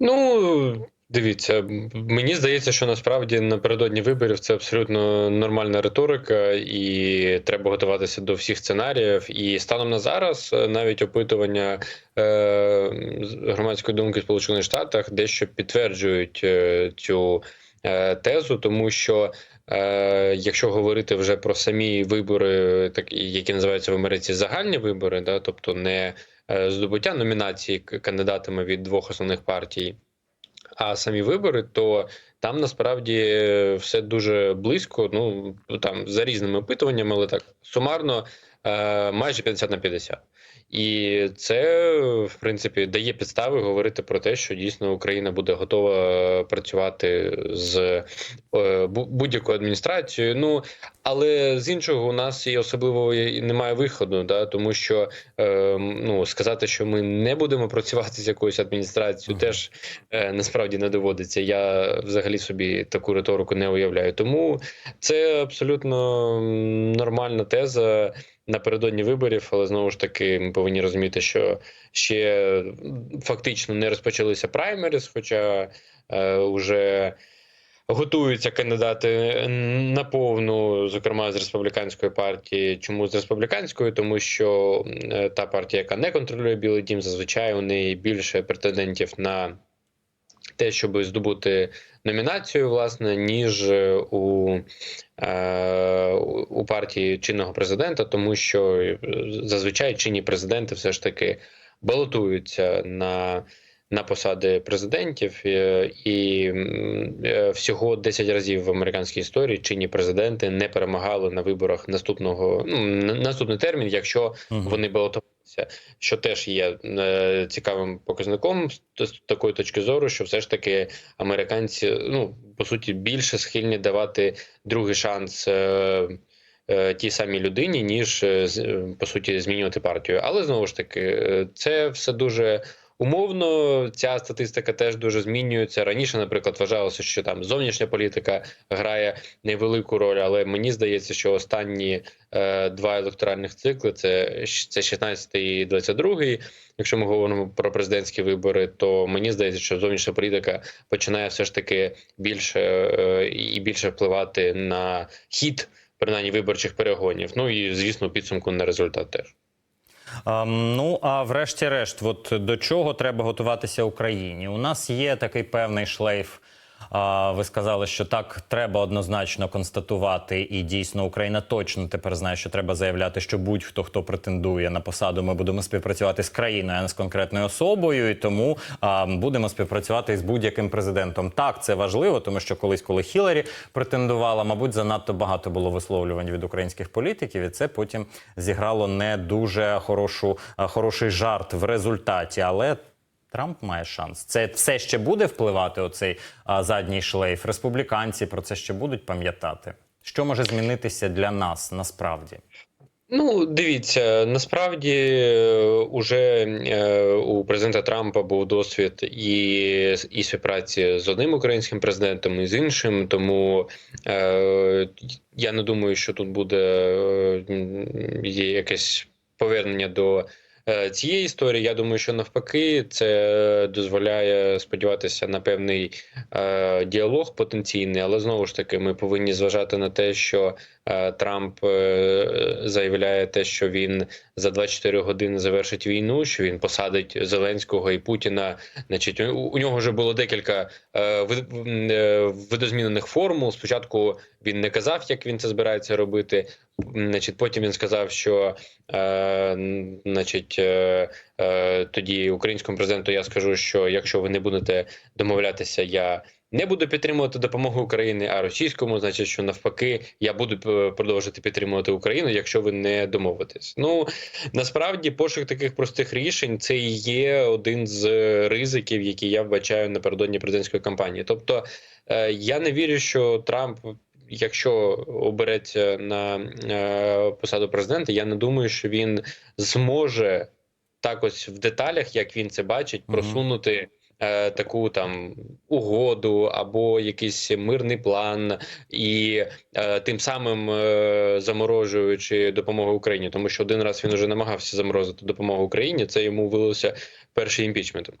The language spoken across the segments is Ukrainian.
Ну, дивіться, мені здається, що насправді напередодні виборів це абсолютно нормальна риторика, і треба готуватися до всіх сценаріїв. І станом на зараз е, навіть опитування е, громадської думки Сполучених Штатах дещо підтверджують е, цю е, тезу, тому що. Якщо говорити вже про самі вибори, так які називаються в Америці загальні вибори, да, тобто не здобуття номінації кандидатами від двох основних партій, а самі вибори, то там насправді е, все дуже близько. Ну там за різними опитуваннями, але так сумарно е, майже 50 на 50. І це в принципі дає підстави говорити про те, що дійсно Україна буде готова працювати з е, будь-якою адміністрацією. Ну але з іншого, у нас і особливо немає виходу, да тому що е, ну сказати, що ми не будемо працювати з якоюсь адміністрацією, Мгм. теж е, насправді не доводиться. Я взагалі собі таку риторику не уявляю. Тому це абсолютно нормальна теза напередодні виборів, але знову ж таки ми повинні розуміти, що ще фактично не розпочалися праймерис, хоча е, вже. Готуються кандидати на повну, зокрема з республіканської партії. Чому з республіканської? Тому що е, та партія, яка не контролює Білий Дім, зазвичай у неї більше претендентів на те, щоб здобути номінацію, власне, ніж е, у, е, у партії чинного президента, тому що е, зазвичай чинні президенти все ж таки балотуються на. На посади президентів е, і е, всього 10 разів в американській історії чинні президенти не перемагали на виборах наступного ну, наступний термін, якщо вони балотувалися, що теж є е, цікавим показником з, такої точки зору, що все ж таки американці, ну по суті, більше схильні давати другий шанс. Тій самій людині, ніж по суті змінювати партію. Але знову ж таки, це все дуже умовно. Ця статистика теж дуже змінюється. Раніше, наприклад, вважалося, що там зовнішня політика грає невелику роль, але мені здається, що останні е, два електоральних цикли це, це 16 і 22 Якщо ми говоримо про президентські вибори, то мені здається, що зовнішня політика починає все ж таки більше е, і більше впливати на хід принаймні виборчих перегонів. Ну і звісно, підсумку на результат теж. Ну а врешті-решт, от до чого треба готуватися Україні? У нас є такий певний шлейф. Ви сказали, що так треба однозначно констатувати, і дійсно Україна точно тепер знає, що треба заявляти, що будь-хто хто претендує на посаду, ми будемо співпрацювати з країною, а не з конкретною особою. І тому а, будемо співпрацювати з будь-яким президентом. Так, це важливо, тому що колись, коли Хіларі претендувала, мабуть, занадто багато було висловлювань від українських політиків, і це потім зіграло не дуже хорошу, хороший жарт в результаті. Але Трамп має шанс. Це все ще буде впливати оцей а, задній шлейф. Республіканці про це ще будуть пам'ятати. Що може змінитися для нас насправді? Ну, дивіться, насправді е, уже е, у президента Трампа був досвід і, і співпраці з одним українським президентом, і з іншим. Тому е, я не думаю, що тут буде е, якесь повернення до цієї історії. Я думаю, що навпаки, це дозволяє сподіватися на певний е, діалог потенційний, але знову ж таки, ми повинні зважати на те, що е, Трамп е, заявляє те, що він за 24 години завершить війну, що він посадить Зеленського і Путіна. Значить, у, нього вже було декілька е, е, видозмінених формул. Спочатку він не казав, як він це збирається робити. Значить, потім він сказав, що е, значить, е, е, тоді українському президенту я скажу, що якщо ви не будете домовлятися, я не буду підтримувати допомогу Україні, а російському, значить, що навпаки, я буду е, продовжити підтримувати Україну, якщо ви не домовитесь. Ну насправді пошук таких простих рішень це і є один з ризиків, які я вбачаю напередодні президентської кампанії. Тобто е, я не вірю, що Трамп. Якщо обереться на е, посаду президента, я не думаю, що він зможе так ось в деталях, як він це бачить, просунути е, таку там угоду або якийсь мирний план, і е, тим самим е, заморожуючи допомогу Україні, тому що один раз він вже намагався заморозити допомогу Україні. Це йому вилося першим імпічментом.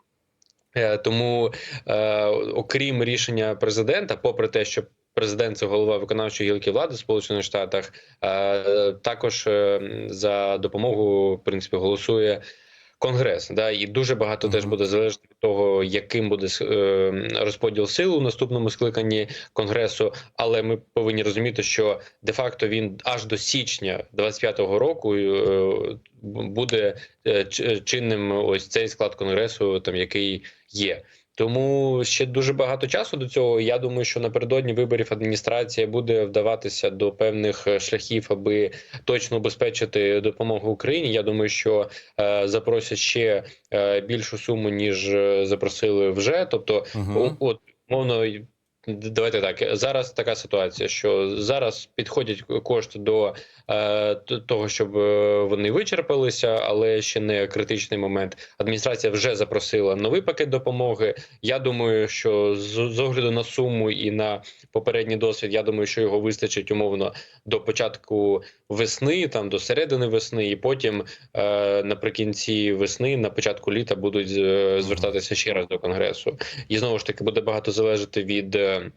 Е, Тому, е, окрім рішення президента, попри те, що президент це голова виконавчої гілки влади в Сполучених Штатах, е, також е, за допомогу в принципі голосує. Конгрес, да, і дуже багато теж буде залежати від того, яким буде е, розподіл сил у наступному скликанні конгресу. Але ми повинні розуміти, що де-факто він аж до січня 25-го року буде чинним ось цей склад конгресу, там який є. Тому ще дуже багато часу до цього. Я думаю, що напередодні виборів адміністрація буде вдаватися до певних е, шляхів, аби точно обезпечити допомогу Україні. Я думаю, що е, запросять ще е, більшу суму ніж е, запросили вже. Тобто, угу. от мовно. Давайте так. Зараз така ситуація, що зараз підходять кошти до е, того, щоб е, вони вичерпалися, але ще не критичний момент. Адміністрація вже запросила новий пакет допомоги. Я думаю, що з, з огляду на суму і на попередній досвід, я думаю, що його вистачить умовно до початку весни, там до середини весни, і потім е, наприкінці весни, на початку літа будуть е, звертатися ще раз до конгресу. І знову ж таки буде багато залежати від. е,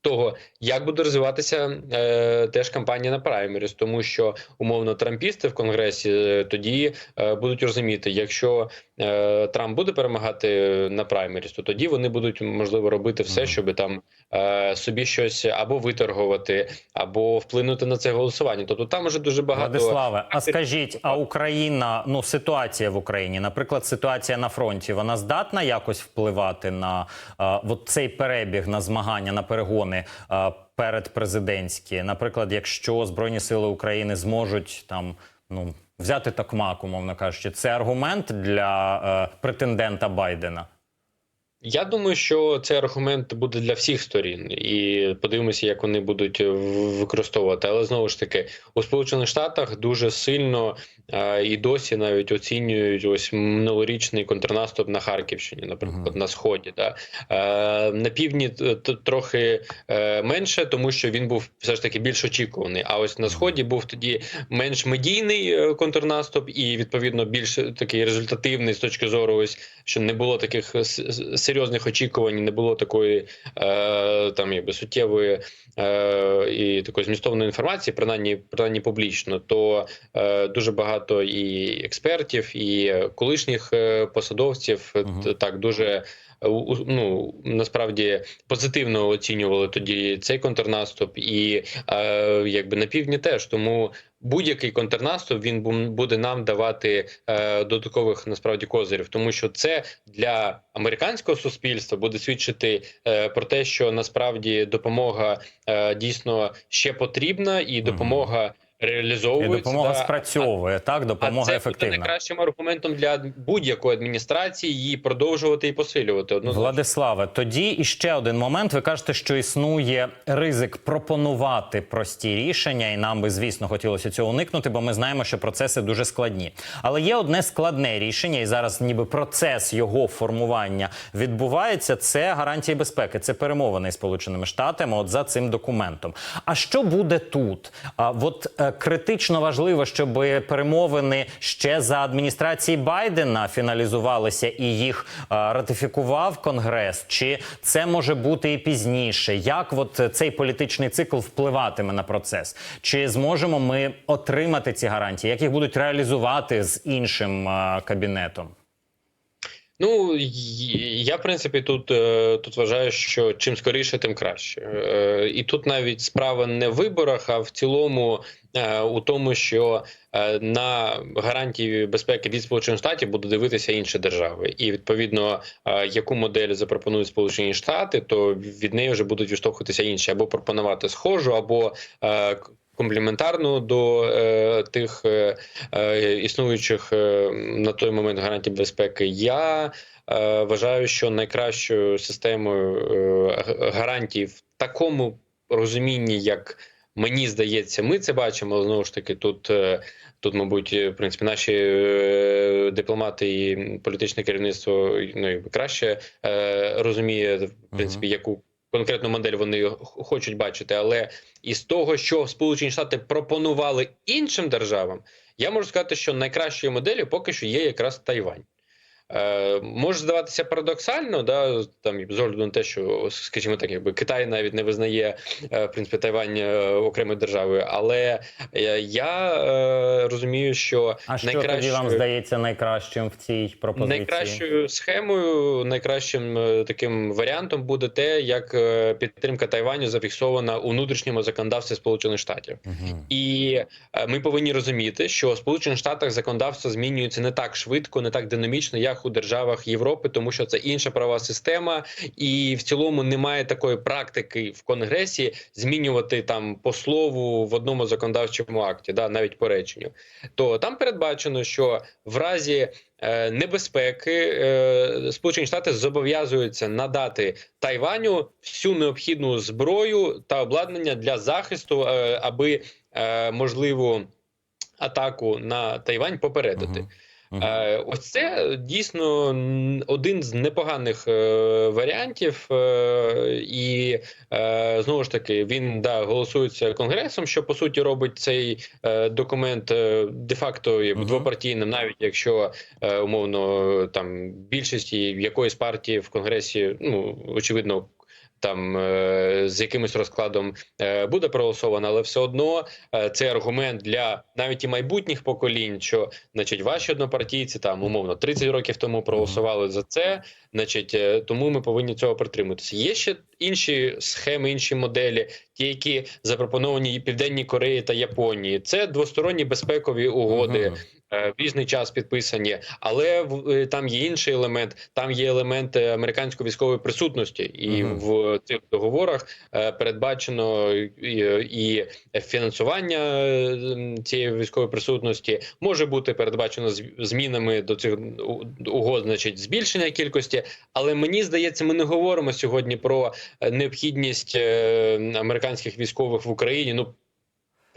Того, як буде розвиватися е, теж кампанія на праймеріс, тому що умовно трампісти в конгресі е, тоді е, будуть розуміти, якщо е, Трамп буде перемагати на праймеріс, то тоді вони будуть можливо робити все, щоб там собі щось або виторгувати, або вплинути на це голосування. Тобто там уже дуже багато Владиславе, а скажіть, а Україна, ну ситуація в Україні, наприклад, ситуація на фронті, вона здатна якось впливати на а, от цей перебіг на змагання, на перегони а, передпрезидентські? Наприклад, якщо Збройні Сили України зможуть там ну взяти такмак, умовно кажучи, це аргумент для е, претендента Байдена? Я думаю, що цей аргумент буде для всіх сторін, і подивимося, як вони будуть використовувати. Але знову ж таки, у Сполучених Штатах дуже сильно е, і досі навіть оцінюють ось минулорічний контрнаступ на Харківщині, наприклад, Мгм. на сході. Да? Е, на півдні трохи е, менше, тому що він був все ж таки більш очікуваний. А ось на сході був тоді менш медійний е, контрнаступ, і відповідно більш такий результативний з точки зору, ось що не було таких с- с- серйозних очікувань, не було такої е, там якби суттєвої е, і такої змістовної інформації, принаймні, принаймні публічно, то е, дуже багато і експертів, і колишніх е, посадовців е, Мгм. так дуже. Е, Ну насправді позитивно оцінювали тоді цей контрнаступ, і е, якби на півдні теж. Тому будь-який контрнаступ він бу- буде нам давати е, додаткових насправді козирів, тому що це для американського суспільства буде свідчити е, про те, що насправді допомога е, дійсно ще потрібна, і допомога І допомога да. спрацьовує, так? Допомога а це ефективна. найкращим аргументом для будь-якої адміністрації її продовжувати і посилювати. Однозначно. Владиславе, тоді іще один момент. Ви кажете, що існує ризик пропонувати прості рішення, і нам би, звісно, хотілося цього уникнути, бо ми знаємо, що процеси дуже складні. Але є одне складне рішення, і зараз, ніби процес його формування відбувається. Це гарантії безпеки, це перемовини з Сполученими Штатами. От за цим документом. А що буде тут? А от е, критично важливо, щоб перемовини ще за адміністрації Байдена фіналізувалися і їх е, ратифікував Конгрес. Чи це може бути і пізніше? Як от цей політичний цикл впливатиме на процес? Чи зможемо ми отримати ці гарантії? Як їх будуть реалізувати з іншим е, кабінетом? Ну я в принципі тут, е, тут вважаю, що чим скоріше, тим краще. Е, І тут навіть справа не в виборах, а в цілому е, у тому, що на гарантії безпеки від Сполучених Штатів будуть дивитися інші держави, і відповідно яку модель запропонують Сполучені Штати, то від неї вже будуть відштовхуватися інші або пропонувати схожу, або е, к- комплементарну до е, тих е, е, існуючих е, на той момент гарантій безпеки. Я е, вважаю, що найкращою системою е, гарантій в такому розумінні, як мені здається, ми це бачимо. Знову ж таки, тут. е, Тут, мабуть, в принципі, наші е, дипломати і політичне керівництво ну, краще е, розуміє, в принципі, яку конкретну модель вони хочуть бачити. Але із того, що Сполучені Штати пропонували іншим державам, я можу сказати, що найкращою моделлю поки що є якраз Тайвань. Е, може здаватися парадоксально, да, там з огляду на те, що, скажімо так, якби Китай навіть не визнає е, в принципі Тайвань е, окремою державою, але я е, розумію, що А що тоді вам здається найкращим в цій пропозиції? Найкращою схемою, найкращим таким варіантом буде те, як підтримка Тайваню зафіксована у внутрішньому законодавстві Сполучених Штатів. Мгм. І ми повинні розуміти, що в Сполучених Штатах законодавство змінюється не так швидко, не так динамічно, як у державах Європи, тому що це інша права система, і в цілому немає такої практики в Конгресі змінювати там по слову в одному законодавчому акті, да навіть по реченню. То там передбачено, що в разі е, небезпеки е, Сполучені Штати зобов'язуються надати Тайваню всю необхідну зброю та обладнання для захисту, е, аби можливу атаку на Тайвань попередити. Мгм. Е, ось це дійсно один з непоганих е, варіантів, е, і знову ж таки він да голосується конгресом, що по суті робить цей документ де-факто є двопартійним, навіть якщо умовно там більшості якоїсь партії в конгресі, ну очевидно. Там е, з якимось розкладом е, буде проголосовано, але все одно е, це аргумент для навіть і майбутніх поколінь, що значить ваші однопартійці там умовно 30 років тому проголосували за це. Значить, е, тому ми повинні цього притримуватися. Є ще інші схеми, інші моделі, ті, які запропоновані і Південній Кореї та Японії. Це двосторонні безпекові угоди. Мгм. е, В різний час підписані, але в- е, там є інший елемент. Там є елемент американської військової присутності, і Мгм. в цих договорах е, передбачено і, і фінансування цієї військової присутності може бути передбачено з- змінами до цих угод, значить збільшення кількості. Але мені здається, ми не говоримо сьогодні про е, необхідність е, американських військових в Україні. Ну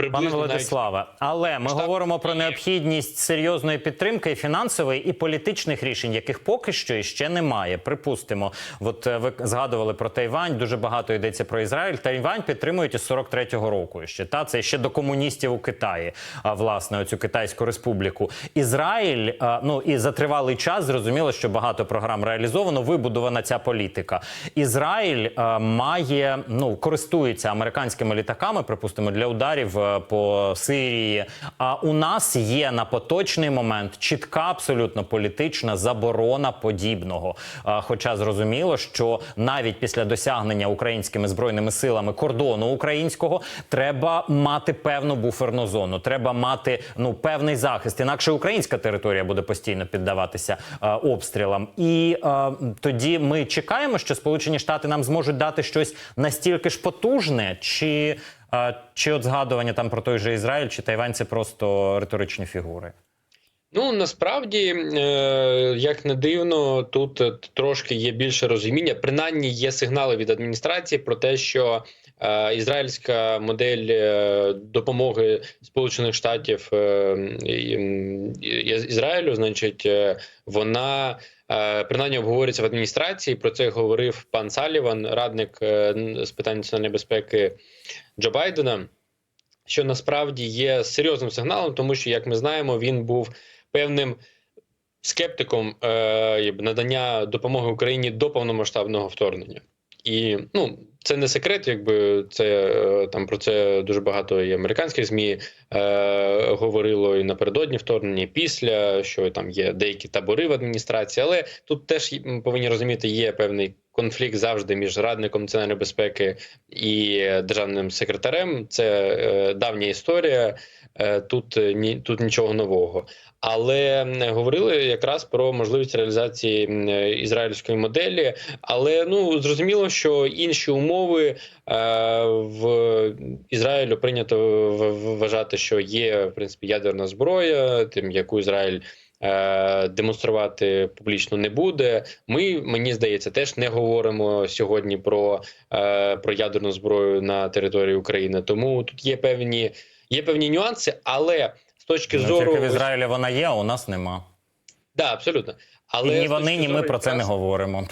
Пане Владиславе, але ми Штаб говоримо про необхідність серйозної підтримки і фінансової і політичних рішень, яких поки що іще немає. Припустимо, от е, ви згадували про Тайвань. Дуже багато йдеться про Ізраїль. Тайвань підтримують із 43-го року. Ще та це ще до комуністів у Китаї. А власне, оцю китайську республіку. Ізраїль, ну і за тривалий час зрозуміло, що багато програм реалізовано. Вибудована ця політика. Ізраїль має ну користується американськими літаками, припустимо, для ударів е, по Сирії. А у нас є на поточний момент чітка абсолютно політична заборона подібного. Хоча зрозуміло, що навіть після досягнення українськими збройними силами кордону українського треба мати певну буферну зону, треба мати ну певний захист. Інакше українська територія буде постійно піддаватися обстрілам. І тоді ми чекаємо, що Сполучені Штати нам зможуть дати щось настільки ж потужне, чи, чи от згадування там про той же Ізраїль чи Тайвань це просто риторичні фігури. Ну насправді, е, як не дивно, тут е, трошки є більше розуміння. Принаймні є сигнали від адміністрації про те, що ізраїльська модель е, допомоги Сполучених Штатів е, Ізраїлю, значить, е, вона е, принаймні обговорюється в адміністрації. Про це говорив пан Саліван, радник е, з питань національної безпеки Джо Байдена. Що насправді є серйозним сигналом, тому що, як ми знаємо, він був певним скептиком е, надання допомоги Україні до повномасштабного вторгнення. І ну, це не секрет, якби це е, там про це дуже багато і американських змі е, говорило і напередодні вторгнення, і після що там є деякі табори в адміністрації. Але тут теж повинні розуміти, є певний конфлікт завжди між радником національної безпеки і державним секретарем. Це е, давня історія. Е, тут е, ні тут нічого нового. Але говорили якраз про можливість реалізації е, ізраїльської моделі. Але ну зрозуміло, що інші умови е, в Ізраїлю прийнято вважати, що є в принципі ядерна зброя, тим яку Ізраїль. Е, Демонструвати публічно не буде. Ми мені здається, теж не говоримо сьогодні про, е, про ядерну зброю на території України. Тому тут є певні є певні нюанси, але з точки Ну, зору в Ізраїлі вона є, а у нас нема. Да, абсолютно. Але і ні вони, ні ми зору про це не говоримо.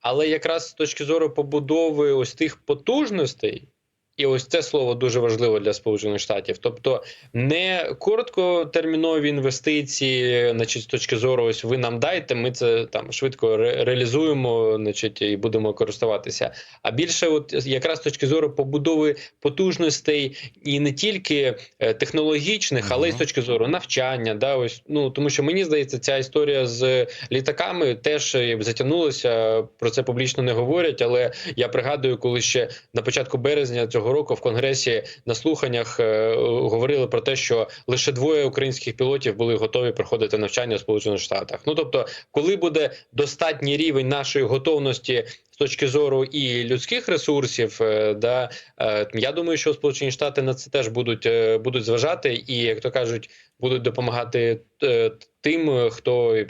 Але якраз з точки зору побудови ось тих потужностей, І ось це слово дуже важливо для Сполучених Штатів. Тобто не короткотермінові інвестиції, значить, з точки зору, ось ви нам дайте, ми це там швидко ре- реалізуємо, значить, і будемо користуватися. А більше, от якраз з точки зору побудови потужностей і не тільки е, технологічних, але й з точки зору навчання. Да, ось ну тому що мені здається, ця історія з літаками теж е, затягнулася. Про це публічно не говорять. Але я пригадую, коли ще на початку березня цього року в конгресі на слуханнях е, говорили про те, що лише двоє українських пілотів були готові проходити навчання в Сполучених Штатах. Ну тобто, коли буде достатній рівень нашої готовності. З точки зору і людських ресурсів, е, да е, я думаю, що Сполучені Штати на це теж будуть будуть зважати, і як то кажуть, будуть допомагати е, тим, хто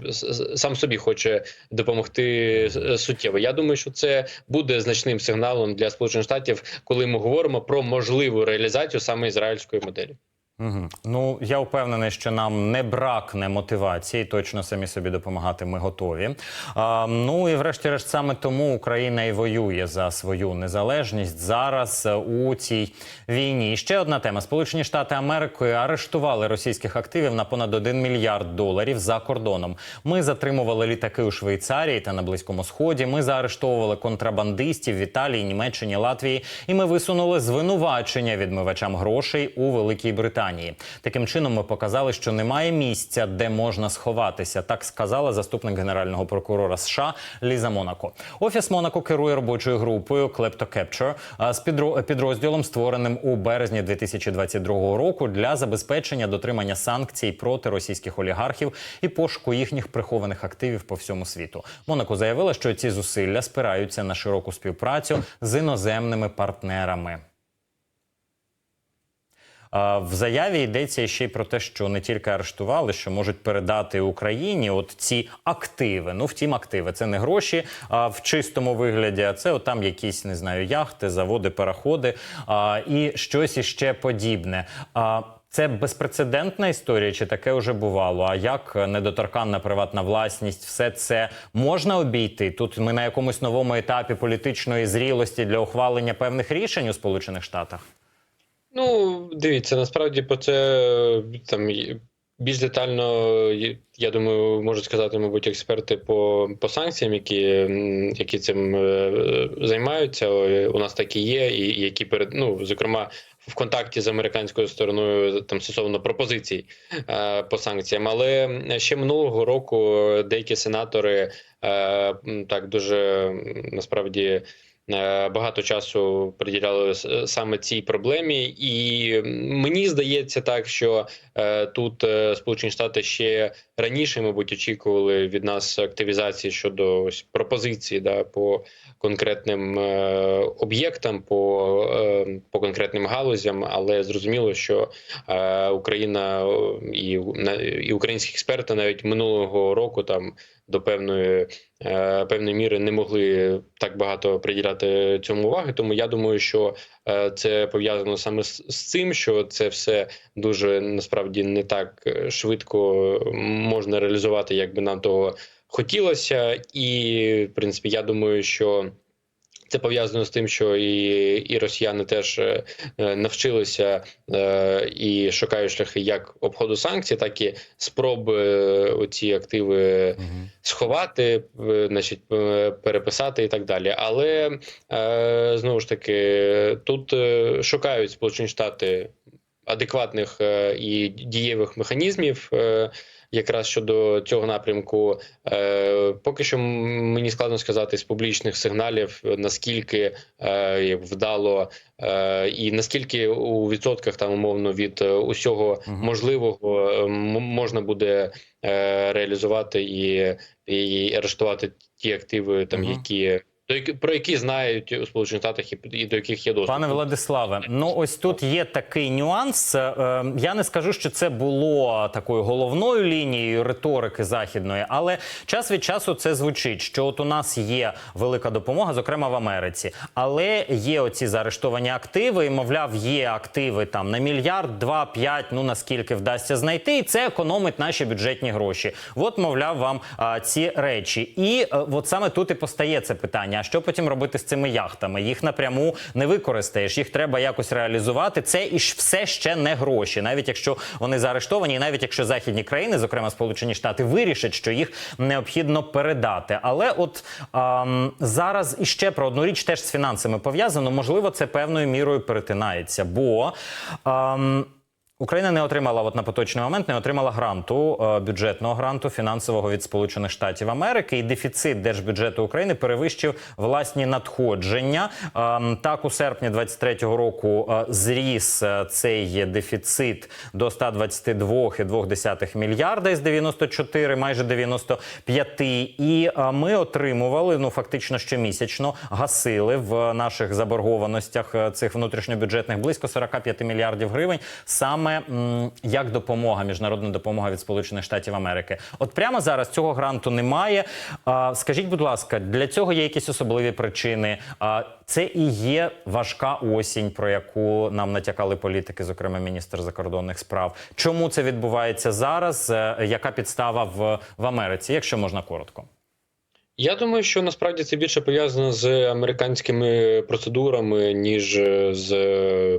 сам собі хоче допомогти е, суттєво. Я думаю, що це буде значним сигналом для Сполучених Штатів, коли ми говоримо про можливу реалізацію саме ізраїльської моделі. Угу. Ну я впевнений, що нам не бракне мотивації. Точно самі собі допомагати ми готові. А, ну і врешті-решт саме тому Україна і воює за свою незалежність зараз е, у цій війні. І ще одна тема: Сполучені Штати Америки арештували російських активів на понад 1 мільярд доларів за кордоном. Ми затримували літаки у Швейцарії та на Близькому Сході. Ми заарештовували контрабандистів в Італії, Німеччині, Латвії, і ми висунули звинувачення відмивачам грошей у Великій Британії. Таким чином, ми показали, що немає місця, де можна сховатися. Так сказала заступник генерального прокурора США Ліза Монако. Офіс Монако керує робочою групою Capture а, з підро- підрозділом, створеним у березні 2022 року для забезпечення дотримання санкцій проти російських олігархів і пошуку їхніх прихованих активів по всьому світу. Монако заявила, що ці зусилля спираються на широку співпрацю з іноземними партнерами. В заяві йдеться ще й про те, що не тільки арештували, що можуть передати Україні от ці активи. Ну, втім, активи це не гроші а в чистому вигляді, а це от там якісь не знаю, яхти, заводи, пароходи а, і щось іще подібне. А, це безпрецедентна історія, чи таке вже бувало? А як недоторканна приватна власність, все це можна обійти? Тут ми на якомусь новому етапі політичної зрілості для ухвалення певних рішень у Сполучених Штатах. Ну, дивіться, насправді про це е, там більш детально, я думаю, можуть сказати, мабуть, експерти по, по санкціям, які, які цим е, займаються. Е, У нас такі є, і які перед ну, зокрема. В контакті з американською стороною там стосовно пропозицій е, по санкціям, але ще минулого року деякі сенатори е, так дуже насправді багато часу приділяли саме цій проблемі, і мені здається так, що е, тут е, Сполучені Штати ще раніше, мабуть, очікували від нас активізації щодо ось пропозицій да, по конкретним е, об'єктам, по, е, по конкретним галузям, але зрозуміло, що е, Україна і, і українські експерти навіть минулого року там до певної е, певної міри не могли так багато приділяти цьому уваги. Тому я думаю, що е, це пов'язано саме з, з цим, що це все дуже насправді не так е, швидко можна реалізувати, як би нам того хотілося. І в принципі, я думаю, що. Це пов'язано з тим, що і, і росіяни теж е, навчилися е, і шукають шляхи як обходу санкцій, так і спроби е, оці активи сховати, е, значить, е, переписати і так далі. Але е, знову ж таки, тут е, шукають Сполучені Штати адекватних е, і дієвих механізмів. е, Якраз щодо цього напрямку, е, поки що мені складно сказати з публічних сигналів, наскільки е, вдало е, і наскільки у відсотках там умовно від усього можливого можна буде е, реалізувати і, і арештувати ті активи, там які про які знають у Сполучених Штатах і, до яких є доступ. Пане Владиславе, ну ось тут є такий нюанс. Е, е, Я не скажу, що це було такою головною лінією риторики західної, але час від часу це звучить. Що от у нас є велика допомога, зокрема в Америці, але є оці заарештовані активи, і мовляв, є активи там на мільярд, два, п'ять, ну наскільки вдасться знайти, і це економить наші бюджетні гроші. От, мовляв, вам а, ці речі. І е, от саме тут і постає це питання. А що потім робити з цими яхтами? Їх напряму не використаєш, їх треба якось реалізувати. Це і все ще не гроші, навіть якщо вони заарештовані, і навіть якщо західні країни, зокрема Сполучені Штати, вирішать, що їх необхідно передати. Але от ам, зараз іще про одну річ теж з фінансами пов'язано. Можливо, це певною мірою перетинається, бо. Ам, Україна не отримала от на поточний момент, не отримала гранту е, бюджетного гранту фінансового від Сполучених Штатів Америки, і дефіцит держбюджету України перевищив власні надходження. Ем, Так, у серпні 23-го року е, зріс е, цей дефіцит до 122,2 мільярда із 94, майже 95. І ми отримували ну фактично щомісячно гасили в наших заборгованостях цих внутрішньобюджетних близько 45 мільярдів гривень. Саме м, як допомога, міжнародна допомога від Сполучених Штатів Америки. От прямо зараз цього гранту немає. Скажіть, будь ласка, для цього є якісь особливі причини? Це і є важка осінь, про яку нам натякали політики, зокрема міністр закордонних справ. Чому це відбувається зараз? Е, Яка підстава в, в Америці, якщо можна коротко? Я думаю, що насправді це більше пов'язано з американськими процедурами, ніж з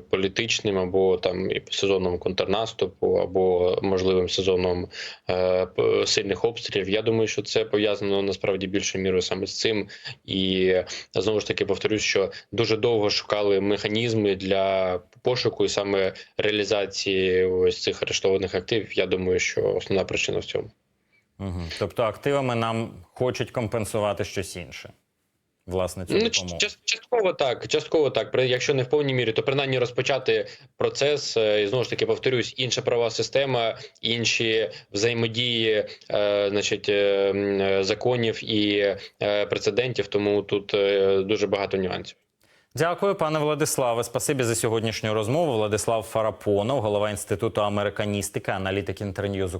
політичним або там і сезоном контрнаступу, або можливим сезоном е, сильних обстрілів. Я думаю, що це пов'язано насправді більше мірою саме з цим. І знову ж таки повторюсь, що дуже довго шукали механізми для пошуку і саме реалізації ось цих арештованих активів. Я думаю, що основна причина в цьому. Угу. Тобто активами нам хочуть компенсувати щось інше. Власне, цю Ну, частково так, частково так. Якщо не в повній мірі, то принаймні розпочати процес. е, І знову ж таки повторюсь, інша права система, інші взаємодії, е, значить, е, законів і прецедентів. Тому тут дуже багато нюансів. Дякую, пане Владиславе. Спасибі за сьогоднішню розмову. Владислав Фарапонов, голова інституту американістики, аналітик інтерньюз